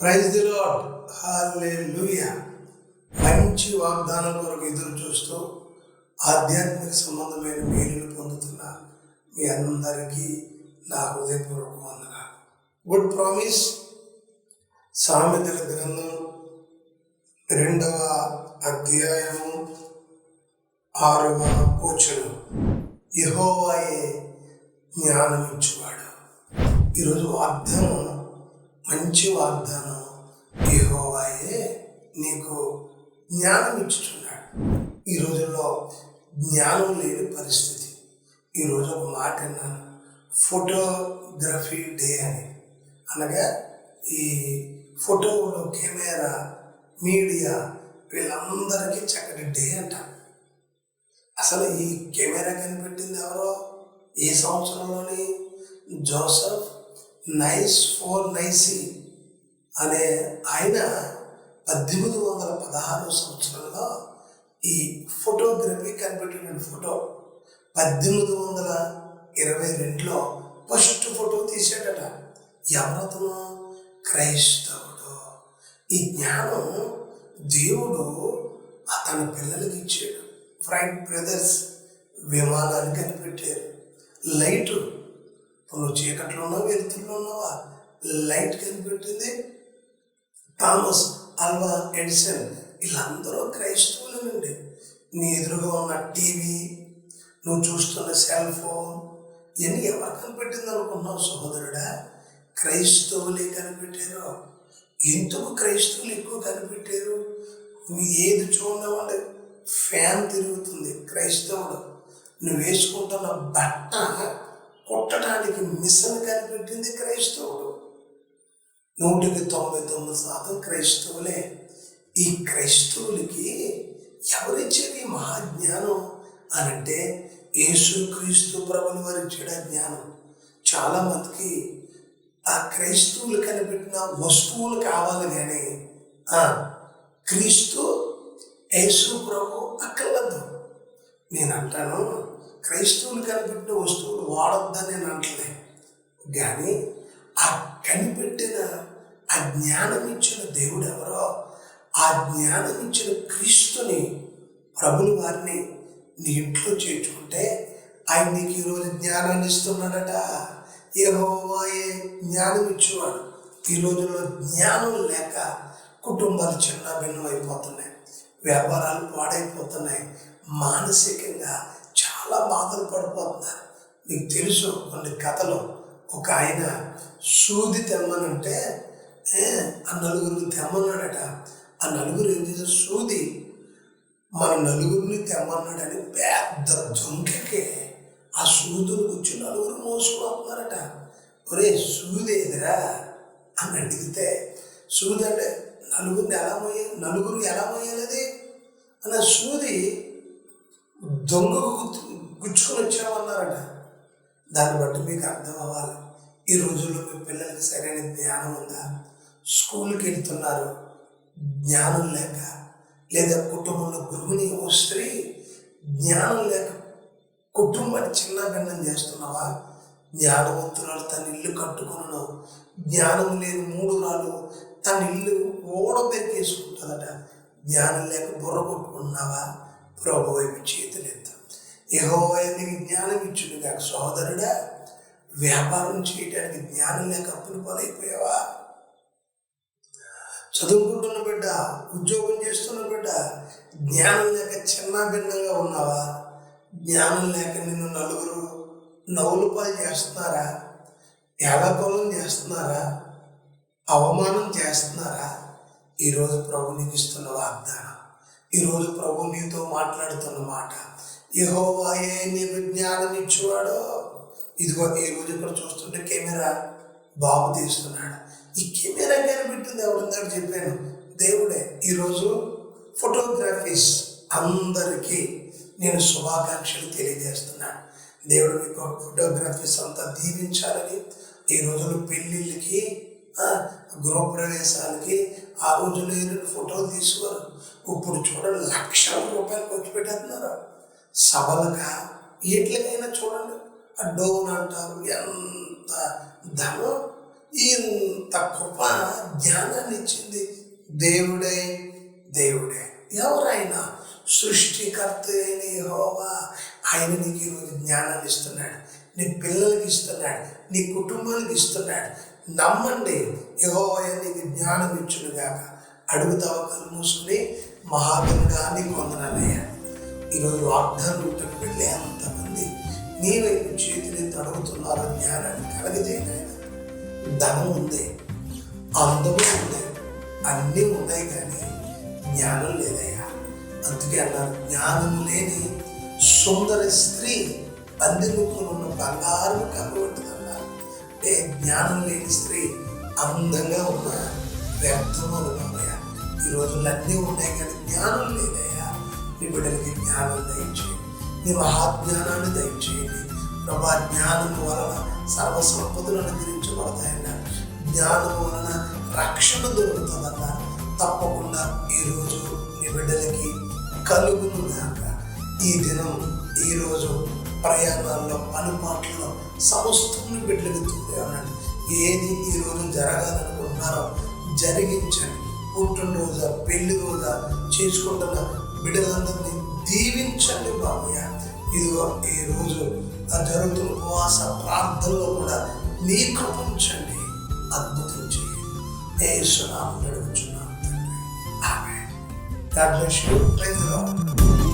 Praise the lord హల్లెలూయా మంచి వాగ్దానం కొరకు ఎదురు చూస్తూ ఆధ్యాత్మిక సంబంధమైన మేలును పొందుతున్న మీ అందరికీ నా హృదయపూర్వక వందనాలు. గుడ్ ప్రామిస్ సామెతల గ్రంథం రెండవ అధ్యాయము ఆరవ వచనం. యహోవాయే జ్ఞానం ఇచ్చేవాడు ఈరోజు అర్థం మంచి వాగ్దానం. ఏహోవాయే నీకు జ్ఞానం ఇచ్చుచున్నాడు. ఈ రోజుల్లో జ్ఞానం లేని పరిస్థితి. ఈరోజు ఒక మాట విన్నాను ఫోటోగ్రఫీ డే అని. అనగా ఈ ఫోటోలో కెమెరా మీడియా వీళ్ళందరికీ చక్కటి డే అంట. అసలు ఈ కెమెరా కనిపెట్టింది ఎవరో? ఏ సంవత్సరంలోని జోసఫ్ నైస్ ఫోర్ నైసి అనే ఆయన పద్దెనిమిది వందల పదహారు సంవత్సరంలో ఈ ఫోటోగ్రఫీ కనిపెట్టిన ఫోటో పద్దెనిమిది వందల ఇరవై రెండులో ఫస్ట్ ఫోటో తీసాడట ఎవరతను క్రైస్తవుడు. ఈ జ్ఞానం దేవుడు అతని పిల్లలకి ఇచ్చాడు. ఫ్రైట్ బ్రదర్స్ విమానాన్ని కనిపెట్టారు. లైటు నువ్వు చీకట్లో ఉన్నావు? వెలుతుల్లో ఉన్నావా? లైట్ కనిపెట్టింది థామస్ అల్వా ఎడిసన్. వీళ్ళందరూ క్రైస్తవులేనండి నీ ఎదురుగా ఉన్న టీవీ నువ్వు చూస్తున్న సెల్ ఫోన్ ఇవన్నీ ఎవరు కనిపెట్టింది అనుకుంటున్నావు సహోదరుడా? క్రైస్తవులే కనిపెట్టారు. ఎందుకు క్రైస్తవులు ఎక్కువ కనిపెట్టారు? నువ్వు ఏది చూడవండి ఫ్యాన్ తిరుగుతుంది. క్రైస్తవుడు. నువ్వు వేసుకుంటున్న బట్ట కొట్టడానికి మిషన్ కనిపెట్టింది క్రైస్తవుడు. నూటికి తొంభై తొమ్మిది శాతం క్రైస్తవులే. ఈ క్రైస్తవులకి ఎవరిచ్చేది మహాజ్ఞానం అని అంటే యేసుక్రీస్తు ప్రభులు వారి చెడ జ్ఞానం. చాలామందికి ఆ క్రైస్తవులు కనిపెట్టిన వస్తువులు కావాలి కానీ క్రీస్తు యేసు ప్రభు అక్కర్లేదు నేను అంటాను క్రైస్తవులు కనిపెట్టిన వస్తువులు వాడొద్దని నేను అంటలే కానీ ఆ కనిపెట్టిన ఆ జ్ఞానం ఇచ్చిన దేవుడు ఎవరో ఆ జ్ఞానం ఇచ్చిన క్రీస్తుని ప్రభులు వారిని నీ ఇంట్లో చేర్చుకుంటే ఆయన నీకు ఈరోజు జ్ఞానాన్ని ఇస్తున్నాడట. ఏ జ్ఞానం ఇచ్చేవాడు ఈ రోజుల్లో జ్ఞానం లేక కుటుంబాలు చిన్న భిన్నం అయిపోతున్నాయి. వ్యాపారాలు పాడైపోతున్నాయి. మానసికంగా చాలా బాధలు పడిపోతున్నారు. మీకు తెలుసు కొన్ని కథలు. ఒక ఆయన సూది తెమ్మనంటే ఏ, ఆ నలుగురిని తెమ్మన్నాడట. ఆ నలుగురు ఏం చేశారు? సూది మన నలుగురిని తెమ్మన్నాడని పెద్ద దొంగకి ఆ సూదులు కూర్చి నలుగురు మోసుకుపోతున్నారట. ఒరే సూది ఏదిరా అని అడిగితే సూది అంటే నలుగురిని ఎలా మోయ నలుగురు ఎలా మోయాలి అన్న సూది దొంగకు గుర్తు గుచ్చుకొని వచ్చామన్నారట. దాన్ని బట్టి మీకు అర్థం అవ్వాలి ఈ రోజుల్లో మీ పిల్లలకి సరైన జ్ఞానం ఉందా? స్కూల్కి వెళ్తున్నారు. జ్ఞానం లేక లేదా కుటుంబంలో గృహిణి ఓ స్త్రీ జ్ఞానం లేక కుటుంబాన్ని చిన్న భిన్నం చేస్తున్నావా? జ్ఞానవంతురాలు తన ఇల్లు కట్టుకున్నాను జ్ఞానం లేని మూడు రాళ్ళు తన ఇల్లు ఓడబెరికేసుకుంటుందట జ్ఞానం లేక బుర్ర కొట్టుకున్నావా ప్రభు వైపు చేతులెత్తా. యెహోవా జ్ఞానం ఇచ్చును కాక సోదరుడా వ్యాపారం చేయడానికి జ్ఞానం లేక అప్పులు పాలైపోయావా? చదువుకుంటున్న బిడ్డ ఉద్యోగం చేస్తున్న బిడ్డ జ్ఞానం లేక చిన్న భిన్నంగా ఉన్నావా? జ్ఞానం లేక నిన్ను నలుగురు నవ్వులు పాలు చేస్తున్నారా? ఏలకోలం చేస్తున్నారా? అవమానం చేస్తున్నారా? ఈరోజు ప్రభు నీకు ఇస్తున్న వాగ్దానం. ఈరోజు ప్రభు నీతో మాట్లాడుతున్న మాట యెహోవాయే నీకు జ్ఞానం ఇచ్చేవాడో? ఇదిగో ఈ రోజు ఇక్కడ చూస్తుంటే కెమెరా బాబు తీస్తున్నాడు. ఈ కెమెరా కనిపెట్టింది ఎవరుందాడు చెప్పాను. దేవుడే ఈరోజు ఫోటోగ్రఫీస్ అందరికీ నేను శుభాకాంక్షలు తెలియజేస్తున్నాను. దేవుడు మీకు ఫోటోగ్రఫీస్ అంతా దీవించాలని ఈ రోజుల్లో పెళ్ళిళ్ళకి గృహప్రవేశాలకి ఆ రోజు లేని ఫోటోలు తీసుకోరు ఇప్పుడు చూడండి లక్షల రూపాయలు ఖర్చు పెట్టేస్తున్నారు. సభలుగా ఎట్లకైనా చూడండి. ఆ డోన్ అంటారు ఎంత ధనం ఇంత కృప జ్ఞానాన్ని ఇచ్చింది. దేవుడే దేవుడే. ఎవరైనా సృష్టికర్త అయిన యెహోవా ఆయన నీకు ఈరోజు జ్ఞానాన్ని ఇస్తున్నాడు. నీ పిల్లలకి ఇస్తున్నాడు. నీ కుటుంబానికి ఇస్తున్నాడు. నమ్మండి యెహోవా నీకు జ్ఞానం ఇచ్చునుగాక. అడుగుతావా కళ్ళు మూసుకుని మహాగంగా నీకు వందనాలయ్యా ఈరోజు వాగ్దానం ఉంటున్న బిడ్డలు అంతమంది నీ వైపు చేతులు తడుగుతున్నారు జ్ఞానాన్ని కలగజేయనాయన ధనం ఉంది అందము ఉంది అన్నీ ఉన్నాయి కానీ జ్ఞానం లేదయ్యా. అందుకే అన్నారు జ్ఞానం లేని సుందర స్త్రీ పందిముక్కులు ఉన్న బంగారం కనబడుతుంది ఏ అంటే జ్ఞానం లేని స్త్రీ అందంగా ఉన్న వ్యర్థములు బాబయ్య ఈ రోజుల్లో అన్నీ ఉన్నాయి కానీ జ్ఞానం లేదయ్యా. నీ బిడ్డలకి జ్ఞానం దయచేయండి. నీ మహాజ్ఞానాన్ని దయచేయండి. ప్రభా జ్ఞానం వలన సర్వ సంపదలు అనుగ్రహించబడతాయన్న జ్ఞానం వలన రక్షణ దొరుకుతుందన్న తప్పకుండా ఈరోజు నీ బిడ్డలకి కలుగును గాక ఈ దినం ఈరోజు ప్రయాణాల్లో పనిపాట్లలో సమస్తం బిడ్డలకి తోడే ఏది ఈరోజు జరగాలనుకుంటున్నారో జరిగించండి. పుట్టినరోజా పెళ్ళి రోజా చేసుకుంటున్న బిడ్డలందరినీ దీవించండి బాబయ్య ఇదిగో ఈరోజు ఆ జరుగుతున్న ఉపవాస ప్రార్థనలో కూడా నీ కృపించండి అద్భుతం చేయండి. ఏ సునామం నడుచున్నాను తండ్రి. ఆమె God bless you. Praise the Lord.